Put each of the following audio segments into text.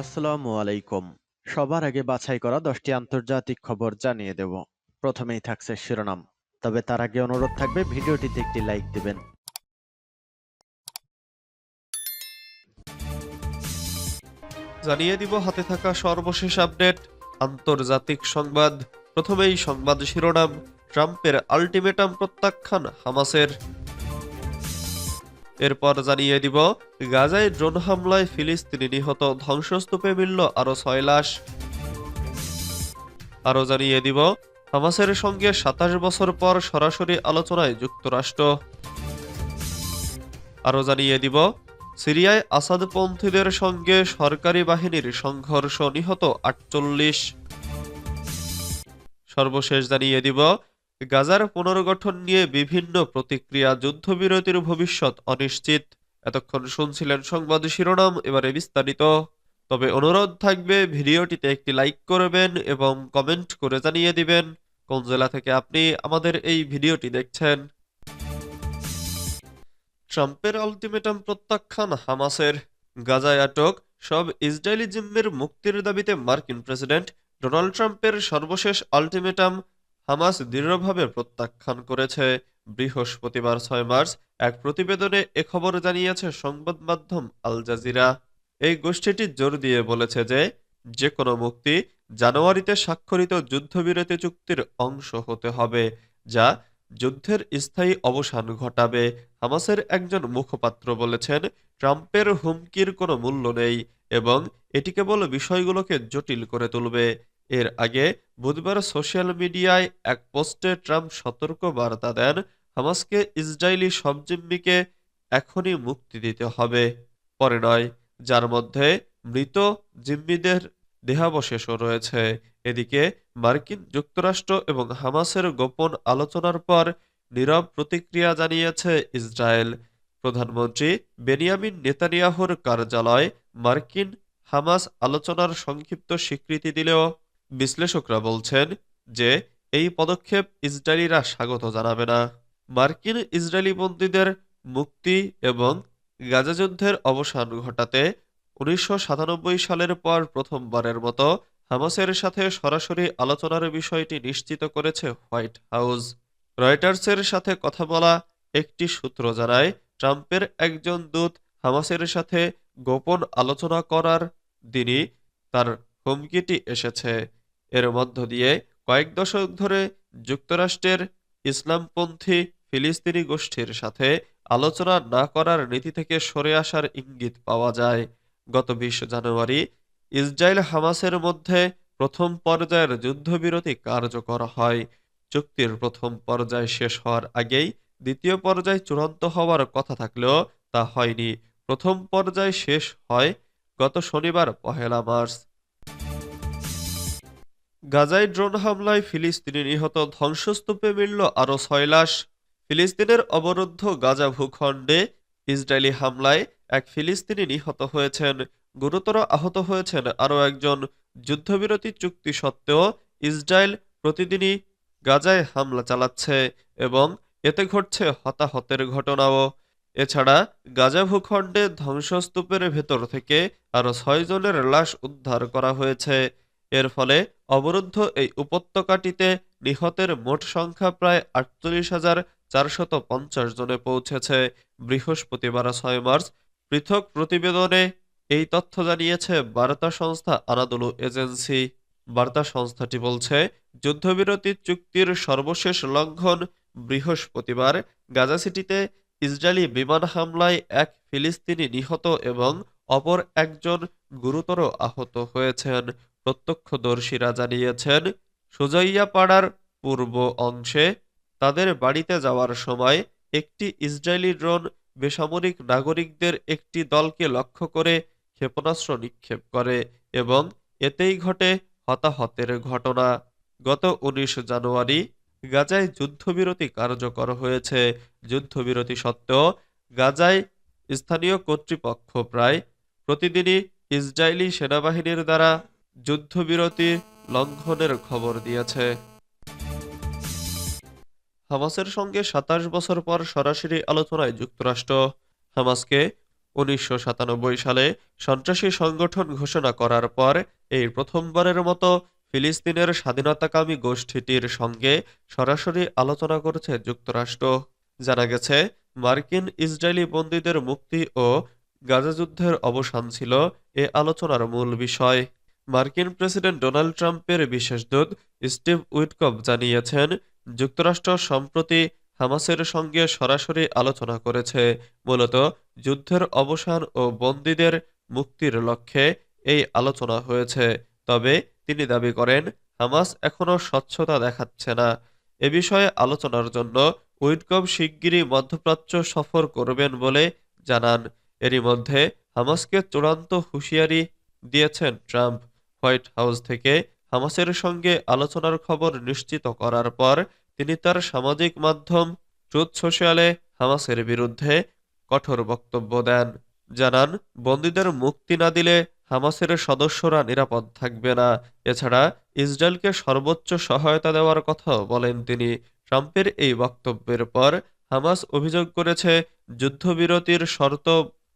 আসসালামু আলাইকুম। সবার আগে বাছাই করা দশটি আন্তর্জাতিক খবর জানিয়ে দেব। প্রথমেই থাকছে শিরোনাম। তবে তার আগে অনুরোধ থাকবে, ভিডিওটিতে একটি লাইক দিবেন। জানিয়ে দিব, হাতে থাকা সর্বশেষ আপডেট, আন্তর্জাতিক সংবাদ। প্রথমেই সংবাদ শিরোনাম, ট্রাম্পের আলটিমেটাম প্রত্যাখ্যান হামাসের। এরপর জানিয়ে দিব, গাজায় ড্রোন হামলায় ফিলিস্তিনি নিহত ধ্বংসস্তূপে মিলল আরও ছয় লাশ। আরও জানিয়ে দিব, হামাসের সঙ্গে সাতাশ বছর পর সরাসরি আলোচনায় যুক্তরাষ্ট্র। আরও জানিয়ে দিব, সিরিয়ায় আসাদপন্থীদের সঙ্গে সরকারি বাহিনীর সংঘর্ষ নিহত আটচল্লিশ। সর্বশেষ জানিয়ে দিব গাজার পুনর্গঠন নিয়ে বিভিন্ন প্রতিক্রিয়া যুদ্ধবিরতির ভবিষ্যৎ অনিশ্চিত। এতক্ষণ শুনছিলেন সংবাদ শিরোনাম, এবারে বিস্তারিত। তবে অনুরোধ থাকবে, ভিডিওটিতে একটি লাইক করবেন এবং কমেন্ট করে জানিয়ে দিবেন কোন জেলা থেকে আপনি আমাদের এই ভিডিওটি দেখছেন। ট্রাম্পের আলটিমেটাম প্রত্যাখ্যান হামাসের গাজায় আটক সব ইসরায়েলি জিম্মের মুক্তির দাবিতে মার্কিন প্রেসিডেন্ট ডোনাল্ড ট্রাম্পের সর্বশেষ আলটিমেটাম হামাস দৃঢ়ভাবে প্রত্যাখ্যান করেছে। বৃহস্পতিবার ছয় মার্চ এক প্রতিবেদনে এ খবর জানিয়েছে সংবাদ মাধ্যম আল জাজিরা। এই গোষ্ঠীটি জোর দিয়ে বলেছে যে যে কোনো মুক্তি জানুয়ারিতে স্বাক্ষরিত যুদ্ধবিরতি চুক্তির অংশ হতে হবে, যা যুদ্ধের স্থায়ী অবসান ঘটাবে, হামাসের একজন মুখপাত্র বলেছেন। ট্রাম্পের হুমকির কোনো মূল্য নেই এবং এটি কেবল বিষয়গুলোকে জটিল করে তুলবে। এর আগে বুধবার সোশ্যাল মিডিয়ায় এক পোস্টে ট্রাম্প সতর্ক বার্তা দেন, হামাসকে ইসরায়েলি সব জিম্মিকে এখনই মুক্তি দিতে হবে। পরে নয়, যার মধ্যে মৃত জিম্মিদের দেহাবশেষও রয়েছে। এদিকে মার্কিন যুক্তরাষ্ট্র এবং হামাসের গোপন আলোচনার পর নীরব প্রতিক্রিয়া জানিয়েছে ইসরায়েল। প্রধানমন্ত্রী বেনিয়ামিন নেতানিয়াহুর কার্যালয় মার্কিন হামাস আলোচনার সংক্ষিপ্ত স্বীকৃতি দিলেও বিশ্লেষকরা বলছেন যে এই পদক্ষেপ ইসরায়েলিরা স্বাগত জানাবে না। মার্কিন ইসরায়েলি বন্দীদের মুক্তি এবং গাজা যুদ্ধের অবসান ঘটাতে উনিশশো সাতানব্বই সালের পর প্রথমবারের মতো হামাসের সাথে সরাসরি আলোচনার বিষয়টি নিশ্চিত করেছে হোয়াইট হাউস। রয়টার্সের সাথে কথা বলা একটি সূত্র জানায়, ট্রাম্পের একজন দূত হামাসের সাথে গোপন আলোচনা করার দিনই তার হুমকিটি এসেছে। এর মধ্য দিয়ে কয়েক দশক ধরে যুক্তরাষ্ট্রের ইসলামপন্থী ফিলিস্তিনি গোষ্ঠীর সাথে আলোচনা না করার নীতি থেকে সরে আসার ইঙ্গিত পাওয়া যায়। গত বিশ জানুয়ারি ইসরায়েল হামাসের মধ্যে প্রথম পর্যায়ের যুদ্ধবিরতি কার্যকর হয়। চুক্তির প্রথম পর্যায় শেষ হওয়ার আগেই দ্বিতীয় পর্যায় চূড়ান্ত হওয়ার কথা থাকলেও তা হয়নি। প্রথম পর্যায় শেষ হয় গত শনিবার পহেলা মার্চ। গাজায় ড্রোন হামলায় ফিলিস্তিনি নিহত ধ্বংসস্তূপে মিলল আরও ছয় লাশ। ফিলিস্তিনের অবরুদ্ধ গাজা ভূখণ্ডে ইসরায়েলি হামলায় এক ফিলিস্তিনি নিহত হয়েছেন। গুরুতর আহত হয়েছেন আরও একজন। যুদ্ধবিরতি চুক্তি সত্ত্বেও ইসরায়েল প্রতিদিনই গাজায় হামলা চালাচ্ছে এবং এতে ঘটছে হতাহতের ঘটনাও। এছাড়া গাজা ভূখণ্ডে ধ্বংসস্তূপের ভেতর থেকে আরও ছয়জনের লাশ উদ্ধার করা হয়েছে। এর ফলে অবরুদ্ধ এই উপত্যকাটিতে নিহতের মোট সংখ্যা প্রায় আটচল্লিশ হাজার চারশত পঞ্চাশ জনে পৌঁছেছে। বৃহস্পতিবার, ছয় মার্চ, পৃথক প্রতিবেদনে এই তথ্য জানিয়েছে বার্তা সংস্থা আনাদুলু এজেন্সি। বার্তা সংস্থাটি বলছে, যুদ্ধবিরতি চুক্তির সর্বশেষ লঙ্ঘন বৃহস্পতিবার। গাজা সিটিতে ইসরায়েলি বিমান হামলায় এক ফিলিস্তিনি নিহত এবং অপর একজন গুরুতর আহত হয়েছেন। প্রত্যক্ষদর্শীরা জানিয়েছেন সুজাইয়া পাড়ার পূর্ব অংশে তাদের বাড়িতে যাওয়ার সময় একটি ইসরায়েলি ড্রোন বেসামরিক নাগরিকদের একটি দলকে লক্ষ্য করে ক্ষেপণাস্ত্র নিক্ষেপ করে এবং এতেই ঘটে হতাহতের ঘটনা। গত উনিশ জানুয়ারি গাজায় যুদ্ধবিরতি কার্যকর হয়েছে। যুদ্ধবিরতি সত্ত্বেও গাজায় স্থানীয় কর্তৃপক্ষ প্রায় প্রতিদিনই ইসরায়েলি সেনাবাহিনীর দ্বারা যুদ্ধবিরতি লঙ্ঘনের খবর দিয়েছে। হামাসের সঙ্গে সাতাশ বছর পর সরাসরি আলোচনায় যুক্তরাষ্ট্র। হামাসকে উনিশশো সাতানব্বই সালে সন্ত্রাসী সংগঠন ঘোষণা করার পর এই প্রথমবারের মতো ফিলিস্তিনের স্বাধীনতাকামী গোষ্ঠীটির সঙ্গে সরাসরি আলোচনা করছে যুক্তরাষ্ট্র। জানা গেছে, মার্কিন ইসরায়েলি বন্দীদের মুক্তি ও গাজা যুদ্ধের অবসান ছিল এ আলোচনার মূল বিষয়। মার্কিন প্রেসিডেন্ট ডোনাল্ড ট্রাম্পের বিশেষ দূত স্টিভ উইটকপ জানিয়েছেন, যুক্তরাষ্ট্র সম্প্রতি হামাসের সঙ্গে সরাসরি আলোচনা করেছে। মূলত যুদ্ধের অবসান ও বন্দীদের মুক্তির লক্ষ্যে এই আলোচনা হয়েছে। তবে তিনি দাবি করেন, হামাস এখনও স্বচ্ছতা দেখাচ্ছে না। এ বিষয়ে আলোচনার জন্য উইটকপ শিগগিরই মধ্যপ্রাচ্য সফর করবেন বলে জানান। এরই মধ্যে হামাসকে চূড়ান্ত হুঁশিয়ারি দিয়েছেন ট্রাম্প। হোয়াইট হাউস থেকে হামাসের সঙ্গে আলোচনার খবর নিশ্চিত করার পর তিনি তার সামাজিক মাধ্যম ট্রুথ সোশ্যালে হামাসের বিরুদ্ধে কঠোর বক্তব্য দেন। জানান, বন্দীদের মুক্তি না দিলে হামাসের সদস্যরা নিরাপদ থাকবে না। এছাড়া ইসরায়েলকে সর্বোচ্চ সহায়তা দেওয়ার কথাও বলেন তিনি। ট্রাম্পের এই বক্তব্যের পর হামাস অভিযোগ করেছে, যুদ্ধবিরতির শর্ত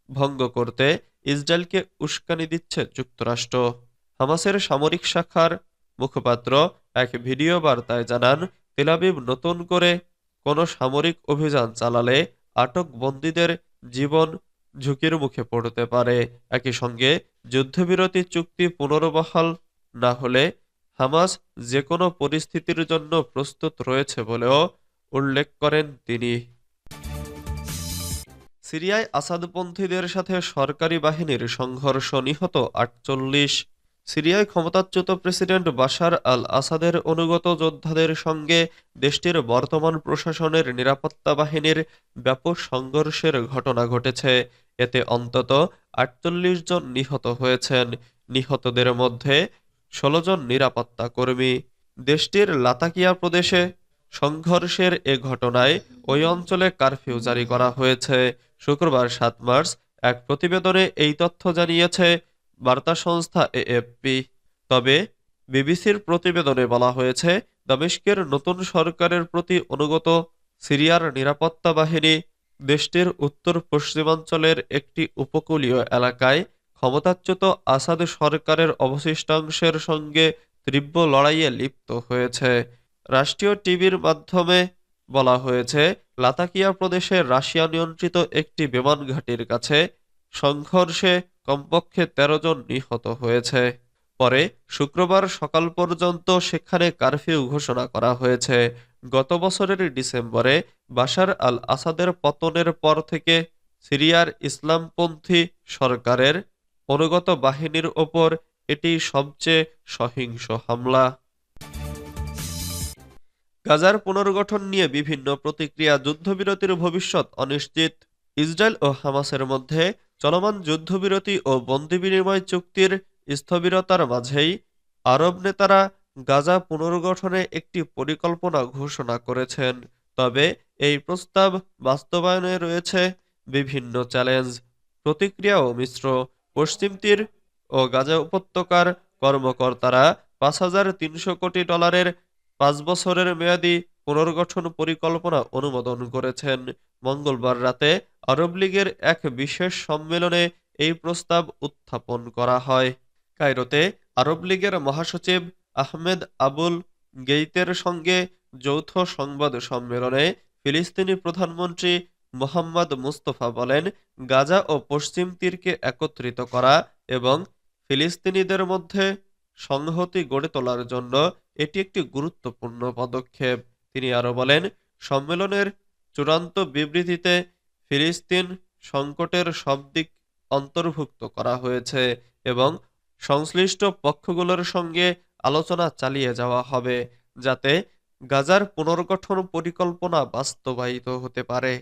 ভঙ্গ করতে ইসরায়েলকে উস্কানি দিচ্ছে যুক্তরাষ্ট্র। হামাসের সামরিক শাখার মুখপাত্র এক ভিডিও বার্তায় জানান তেলাবিব নতুন করে কোনো সামরিক অভিযান চালালে আটক বন্দীদের জীবন ঝুঁকির মুখে পড়তে পারে। একই সঙ্গে যুদ্ধবিরতি চুক্তি পুনর্বহাল না হলে হামাস যে কোনো পরিস্থিতির জন্য প্রস্তুত রয়েছে বলেও উল্লেখ করেন তিনি। সিরিয়ায় আসাদপন্থীদের সাথে সরকারি বাহিনীর সংঘর্ষ নিহত আটচল্লিশ সিরিয়ায় ক্ষমতাচ্যুত প্রেসিডেন্ট বাশার আল আসাদের অনুগত যোদ্ধাদের সঙ্গে দেশটির বর্তমান প্রশাসনের নিরাপত্তা বাহিনীর ব্যাপক সংঘর্ষের ঘটনা ঘটেছে। এতে অন্তত আটচল্লিশ জন নিহত হয়েছেন। নিহতদের মধ্যে ষোলো জন নিরাপত্তা কর্মী। দেশটির লাতাকিয়া প্রদেশে সংঘর্ষের এ ঘটনায় ওই অঞ্চলে কারফিউ জারি করা হয়েছে। শুক্রবার সাত মার্চ এক প্রতিবেদনে এই তথ্য জানিয়েছে বার্তা সংস্থা এএফপি। তবে বিবিসির প্রতিবেদনে বলা হয়েছে, দামেস্কের নতুন সরকারের প্রতি অনুগত সিরিয়ার নিরাপত্তা বাহিনী দেশটির উত্তর পশ্চিমাঞ্চলের একটি উপকূলীয় এলাকায় ক্ষমতাচ্যুত আসাদ সরকারের অবশিষ্টাংশের সঙ্গে তীব্র লড়াইয়ে লিপ্ত হয়েছে। রাষ্ট্রীয় টিভির মাধ্যমে বলা হয়েছে, লাতাকিয়া প্রদেশে রাশিয়া নিয়ন্ত্রিত একটি বিমান ঘাঁটির কাছে সংঘর্ষে কমপক্ষে তেরো জন নিহত হয়েছে। পরে শুক্রবার সকাল পর্যন্ত সেখানে কারফিউ ঘোষণা করা হয়েছে। গত বছরের ডিসেম্বরে বাশার আল আসাদের পতনের পর থেকে সিরিয়ার ইসলামপন্থী সরকারের অনুগত বাহিনীর ওপর এটি সবচেয়ে সহিংস হামলা। গাজার পুনর্গঠন নিয়ে বিভিন্ন প্রতিক্রিয়া যুদ্ধবিরতির ভবিষ্যৎ অনিশ্চিত। ইসরায়েল ও হামাসের মধ্যে চলমান যুদ্ধবিরতি ও বন্দি বিনিময় চুক্তির স্থবিরতার মাঝেই আরব নেতারা গাজা পুনর্গঠনে একটি পরিকল্পনা ঘোষণা করেছেন। তবে এই প্রস্তাব বাস্তবায়নে রয়েছে বিভিন্ন চ্যালেঞ্জ, প্রতিক্রিয়া ও মিশ্র। পশ্চিম তীর ও গাজা উপত্যকার কর্মকর্তারা পাঁচ হাজার তিনশো কোটি ডলারের পাঁচ বছরের মেয়াদী পুনর্গঠন পরিকল্পনা অনুমোদন করেছেন। মঙ্গলবার রাতে আরব লীগের এক বিশেষ সম্মেলনে এই প্রস্তাব উত্থাপন করা হয়। কায়রোতে আরব লীগের মহাসচিব আহমেদ আবুল গেইতের সঙ্গে যৌথ সংবাদ সম্মেলনে ফিলিস্তিনি প্রধানমন্ত্রী মোহাম্মদ মুস্তফা বলেন, গাজা ও পশ্চিম তীরকে একত্রিত করা এবং ফিলিস্তিনিদের মধ্যে সংহতি গড়ে তোলার জন্য এটি একটি গুরুত্বপূর্ণ পদক্ষেপ। তিনি আরও বলেন, সম্মেলনের চূড়ান্ত বিবৃতিতে ফিলিস্তিন সংকটের সব দিক অন্তর্ভুক্ত করা হয়েছে এবং সংশ্লিষ্ট পক্ষগুলোর সঙ্গে আলোচনা চালিয়ে যাওয়া হবে যাতে গাজার পুনর্গঠন পরিকল্পনা বাস্তবায়িত হতে পারে।